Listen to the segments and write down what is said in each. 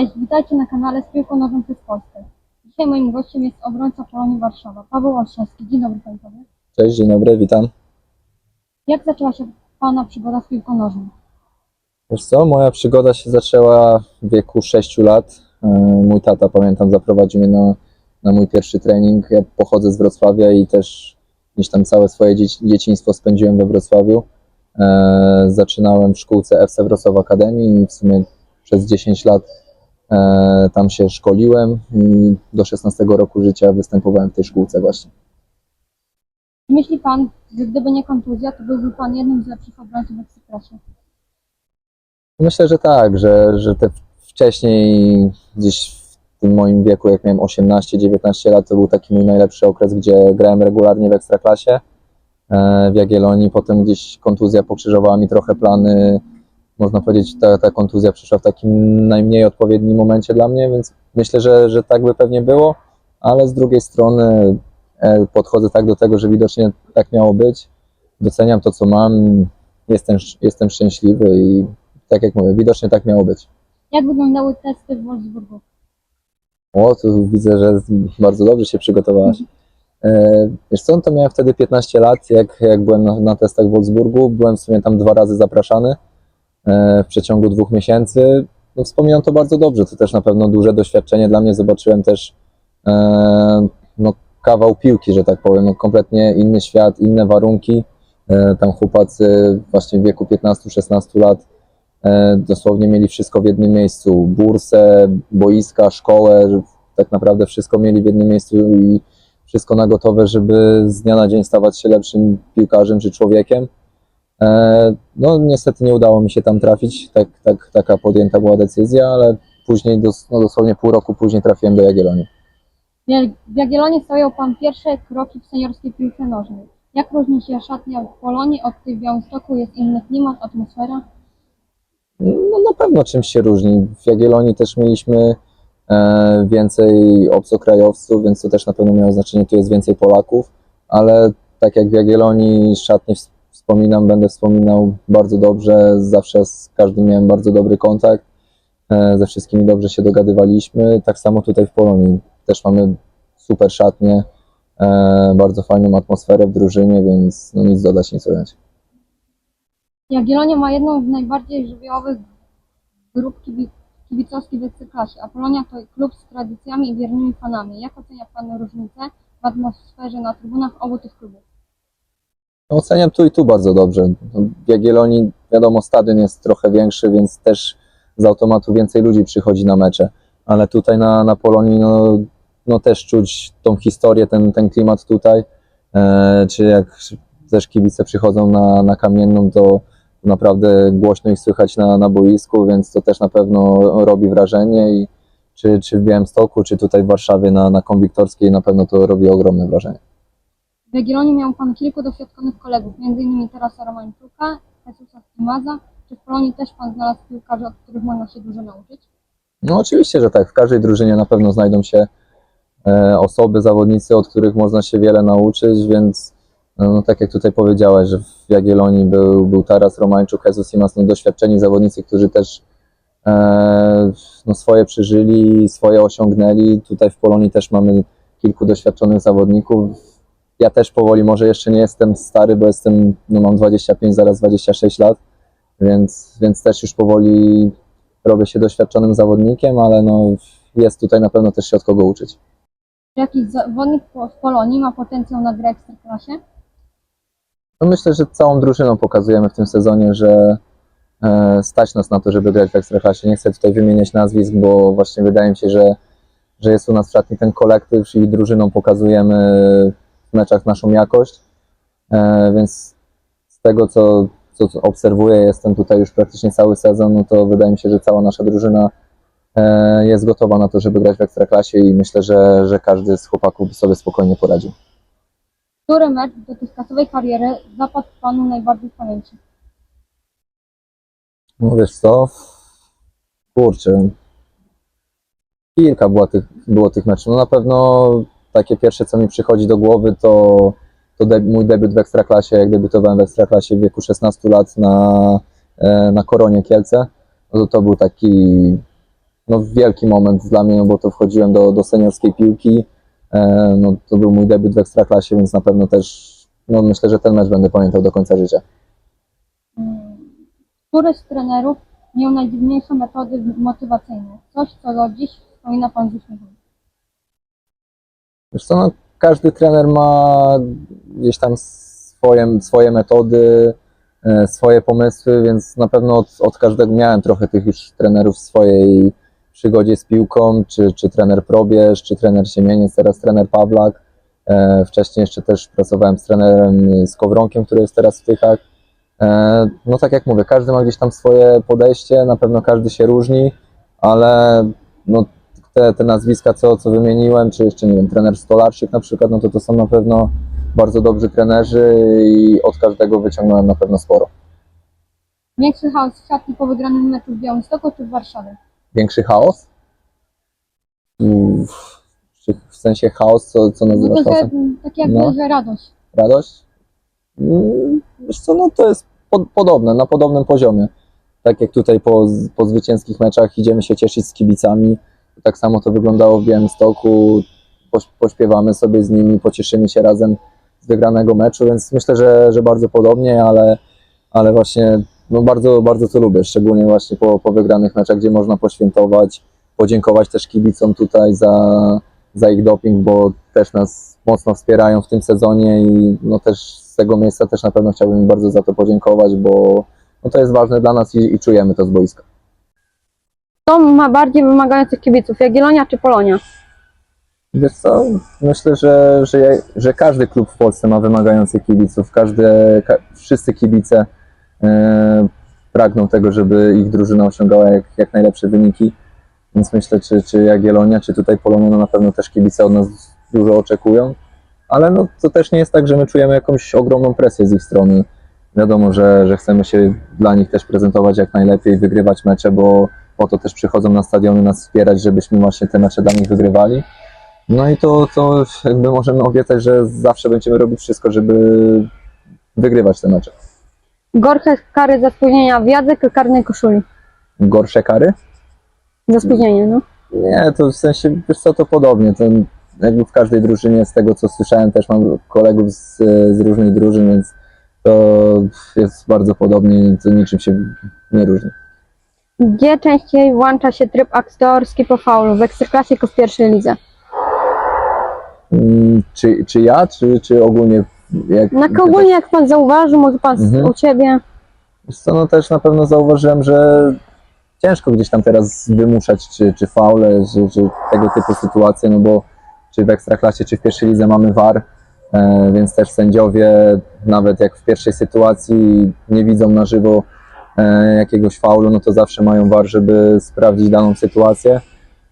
Cześć, witajcie na kanale z piłką przez Polskę. Dzisiaj moim gościem jest obrońca Polonii Warszawa, Paweł Olszewski. Dzień dobry Panie Pawle. Cześć, dzień dobry, witam. Jak zaczęła się Pana przygoda z piłką nożną? Wiesz co, moja przygoda się zaczęła w wieku 6 lat. E, Mój tata, pamiętam, zaprowadził mnie na, na mój pierwszy trening. Ja pochodzę z Wrocławia i też gdzieś tam całe swoje dzieci, dzieciństwo spędziłem we Wrocławiu. E, Zaczynałem w szkółce FC Wrocław Akademii i w sumie przez 10 lat tam się szkoliłem i do 16 roku życia występowałem w tej szkółce właśnie. Myśli Pan, że gdyby nie kontuzja, to byłby Pan jednym z lepszych obrońców w Ekstraklasie? Myślę, że tak, że, że te wcześniej gdzieś w tym moim wieku, jak miałem 18-19 lat, to był taki mój najlepszy okres, gdzie grałem regularnie w Ekstraklasie e, w Jagiellonii. Potem gdzieś kontuzja pokrzyżowała mi trochę plany. Można powiedzieć, ta, ta kontuzja przyszła w takim najmniej odpowiednim momencie dla mnie, więc myślę, że, że tak by pewnie było, ale z drugiej strony e, podchodzę tak do tego, że widocznie tak miało być. Doceniam to, co mam, jestem, jestem szczęśliwy i tak jak mówię, widocznie tak miało być. Jak wyglądały testy w Wolfsburgu? O, tu widzę, że bardzo dobrze się przygotowałaś. E, wiesz co, to miałem wtedy 15 lat, jak, jak byłem na, na testach w Wolfsburgu. Byłem w sumie tam dwa razy zapraszany w przeciągu dwóch miesięcy. No, wspominam to bardzo dobrze, to też na pewno duże doświadczenie dla mnie. Zobaczyłem też e, no, kawał piłki, że tak powiem, no, kompletnie inny świat, inne warunki. E, tam chłopacy właśnie w wieku 15-16 lat e, dosłownie mieli wszystko w jednym miejscu. Bursę, boiska, szkołę, tak naprawdę wszystko mieli w jednym miejscu i wszystko na gotowe, żeby z dnia na dzień stawać się lepszym piłkarzem czy człowiekiem. E, No niestety nie udało mi się tam trafić, tak, tak, taka podjęta była decyzja, ale później, dos, no dosłownie pół roku później trafiłem do Jagiellonii. W Jagiellonie stawiał Pan pierwsze kroki w seniorskiej piłce nożnej. Jak różni się szatnia w Polonii od tej w Białymstoku? Jest inny klimat, atmosfera? No na pewno czymś się różni. W Jagiellonii też mieliśmy e, więcej obcokrajowców, więc to też na pewno miało znaczenie. Tu jest więcej Polaków, ale tak jak w Jagiellonii szatnie wspominam, będę wspominał bardzo dobrze. Zawsze z każdym miałem bardzo dobry kontakt. E, ze wszystkimi dobrze się dogadywaliśmy. Tak samo tutaj w Polonii też mamy super szatnie, e, bardzo fajną atmosferę w drużynie, więc no nic dodać, nic ująć. Jagiellonia ma jedną z najbardziej żywiołowych grup kibi- kibicowskich w Ekstraklasie, a Polonia to klub z tradycjami i wiernymi fanami. Jak ocenia Pan różnicę w atmosferze na trybunach obu tych klubów? No, Oceniam tu i tu bardzo dobrze. No, W Jagiellonii, wiadomo, stadion jest trochę większy, więc też z automatu więcej ludzi przychodzi na mecze. Ale tutaj na, na Polonii, no, no też czuć tą historię, ten, ten klimat tutaj. E, czy jak też kibice przychodzą na, na kamienną, to naprawdę głośno ich słychać na, na boisku, więc to też na pewno robi wrażenie. I czy, czy w Białymstoku, czy tutaj w Warszawie na, na Konwiktorskiej, na pewno to robi ogromne wrażenie. W Jagiellonii miał Pan kilku doświadczonych kolegów, m.in. Tarasa Romańczuka, Jesusa Stimaza. Czy w Polonii też Pan znalazł piłkarzy, od których można się dużo nauczyć? No oczywiście, że tak. W każdej drużynie na pewno znajdą się e, osoby, zawodnicy, od których można się wiele nauczyć, więc no, no, tak jak tutaj powiedziałeś, że w Jagiellonii był, był Taras Romańczuk, Jesus Simas, no, doświadczeni zawodnicy, którzy też e, no, swoje przeżyli, swoje osiągnęli. Tutaj w Polonii też mamy kilku doświadczonych zawodników. Ja też powoli, może jeszcze nie jestem stary, bo jestem, no mam 25, zaraz 26 lat, więc, więc też już powoli robię się doświadczonym zawodnikiem, ale no, jest tutaj na pewno też się od kogo uczyć. Czy jakiś zawodnik w Polonii ma potencjał na grę w Ekstraklasie? No myślę, że całą drużyną pokazujemy w tym sezonie, że e, stać nas na to, żeby grać w Ekstraklasie. Nie chcę tutaj wymieniać nazwisk, bo właśnie wydaje mi się, że, że jest u nas w szatni ten kolektyw i drużyną pokazujemy meczach naszą jakość, e, więc z tego, co, co obserwuję, jestem tutaj już praktycznie cały sezon, no to wydaje mi się, że cała nasza drużyna e, jest gotowa na to, żeby grać w Ekstraklasie i myślę, że, że każdy z chłopaków by sobie spokojnie poradził. Który mecz dotychczasowej kariery zapadł Panu najbardziej w pamięci? No wiesz co? Kurczę. Kilka było tych, było tych meczów. No na pewno takie pierwsze, co mi przychodzi do głowy, to, to deb- mój debiut w Ekstraklasie, jak debiutowałem w Ekstraklasie w wieku 16 lat na, e, na Koronie Kielce. No to, to był taki no, wielki moment dla mnie, no, bo to wchodziłem do, do seniorskiej piłki. E, no, to był mój debiut w Ekstraklasie, więc na pewno też no, myślę, że ten mecz będę pamiętał do końca życia. Mm, Który z trenerów miał najdziwniejsze metody motywacyjne? Coś, co do dziś wspomina Pan z uśmiechem. Wiesz no, każdy trener ma gdzieś tam swoje, swoje metody, e, swoje pomysły, więc na pewno od, od każdego miałem trochę tych już trenerów w swojej przygodzie z piłką, czy, czy trener Probierz, czy trener Siemieniec, teraz trener Pawlak. E, Wcześniej jeszcze też pracowałem z trenerem Skowronkiem, który jest teraz w Tychach. E, No tak jak mówię, każdy ma gdzieś tam swoje podejście, na pewno każdy się różni, ale no, te, te nazwiska, co, co wymieniłem, czy jeszcze, nie wiem, trener Stolarczyk na przykład, no to to są na pewno bardzo dobrzy trenerzy i od każdego wyciągnąłem na pewno sporo. Większy chaos w szatni po wygranym meczu w Białymstoku czy w Warszawie? Większy chaos? Uff, czy w sensie chaos, co, co No nazywasz to, że, chaosem? tak jakby, No. że radość. Radość? Mm, Wiesz co, no to jest pod, podobne, na podobnym poziomie. Tak jak tutaj po, po zwycięskich meczach idziemy się cieszyć z kibicami, tak samo to wyglądało w Białymstoku, poś, pośpiewamy sobie z nimi, pocieszymy się razem z wygranego meczu, więc myślę, że, że bardzo podobnie, ale, ale właśnie no bardzo, bardzo to lubię, szczególnie właśnie po, po wygranych meczach, gdzie można poświętować, podziękować też kibicom tutaj za, za ich doping, bo też nas mocno wspierają w tym sezonie i no też z tego miejsca też na pewno chciałbym bardzo za to podziękować, bo no to jest ważne dla nas i, i czujemy to z boiska. Kto ma bardziej wymagających kibiców, Jagiellonia czy Polonia? Wiesz co, myślę, że, że, że każdy klub w Polsce ma wymagających kibiców, każdy, ka, wszyscy kibice e, pragną tego, żeby ich drużyna osiągała jak, jak najlepsze wyniki, więc myślę, czy, czy Jagiellonia, czy tutaj Polonia, no na pewno też kibice od nas dużo oczekują, ale no to też nie jest tak, że my czujemy jakąś ogromną presję z ich strony. Wiadomo, że, że chcemy się dla nich też prezentować jak najlepiej, wygrywać mecze, bo po to też przychodzą na stadiony nas wspierać, żebyśmy właśnie te mecze dla nich wygrywali. No i to, to jakby możemy obiecać, że zawsze będziemy robić wszystko, żeby wygrywać te mecze. Gorsze kary za spóźnienia w jadze, karnej koszuli. Gorsze kary? Za spóźnienie, no. Nie, to w sensie, wiesz co, to podobnie. To jakby w każdej drużynie, z tego co słyszałem, też mam kolegów z, z różnych drużyn, więc to jest bardzo podobnie, to niczym się nie różni. Gdzie częściej włącza się tryb aktorski po faulu? W Ekstraklasie czy w pierwszej lidze? Mm, Czy, czy ja, czy, czy ogólnie? Jak, Na ogólnie jak pan zauważył, może pan z- Mhm. u ciebie. Wiesz co, no też na pewno zauważyłem, że ciężko gdzieś tam teraz wymuszać, czy, czy faule, czy, czy tego typu sytuacje, no bo czy w Ekstraklasie, czy w pierwszej lidze mamy VAR, e, więc też sędziowie, nawet jak w pierwszej sytuacji nie widzą na żywo jakiegoś faulu, no to zawsze mają VAR, żeby sprawdzić daną sytuację,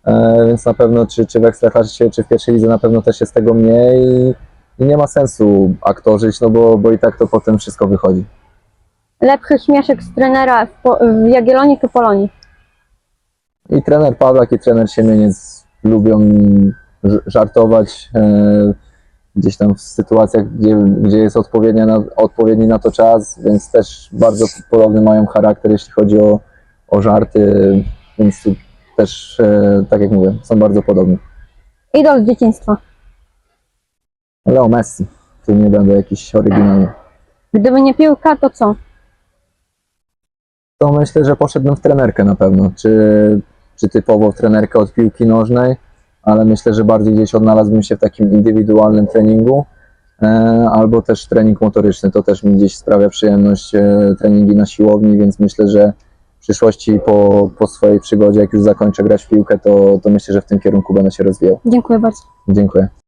e, więc na pewno czy, czy w Ekstraklasie, czy w pierwszej lidze na pewno też jest tego mniej i, nie ma sensu aktorzyć, no bo, bo i tak to potem wszystko wychodzi. Lepszy śmieszek z trenera w, po, w Jagiellonii czy Polonii? I trener Pawlak i trener Siemieniec lubią żartować e, gdzieś tam w sytuacjach, gdzie, gdzie jest odpowiednia na, odpowiedni na to czas, więc też bardzo podobny mają charakter, jeśli chodzi o, o żarty, więc tu też, e, tak jak mówię, są bardzo podobni. Idol z dzieciństwa. Leo Messi, tu nie będę jakiś oryginalny. Gdyby nie piłka, to co? to myślę, że poszedłbym w trenerkę na pewno, czy, czy typowo w trenerkę od piłki nożnej, ale myślę, że bardziej gdzieś odnalazłbym się w takim indywidualnym treningu, e, albo też trening motoryczny, to też mi gdzieś sprawia przyjemność, e, treningi na siłowni, więc myślę, że w przyszłości po, po swojej przygodzie, jak już zakończę grać w piłkę, to, to myślę, że w tym kierunku będę się rozwijał. Dziękuję bardzo. Dziękuję.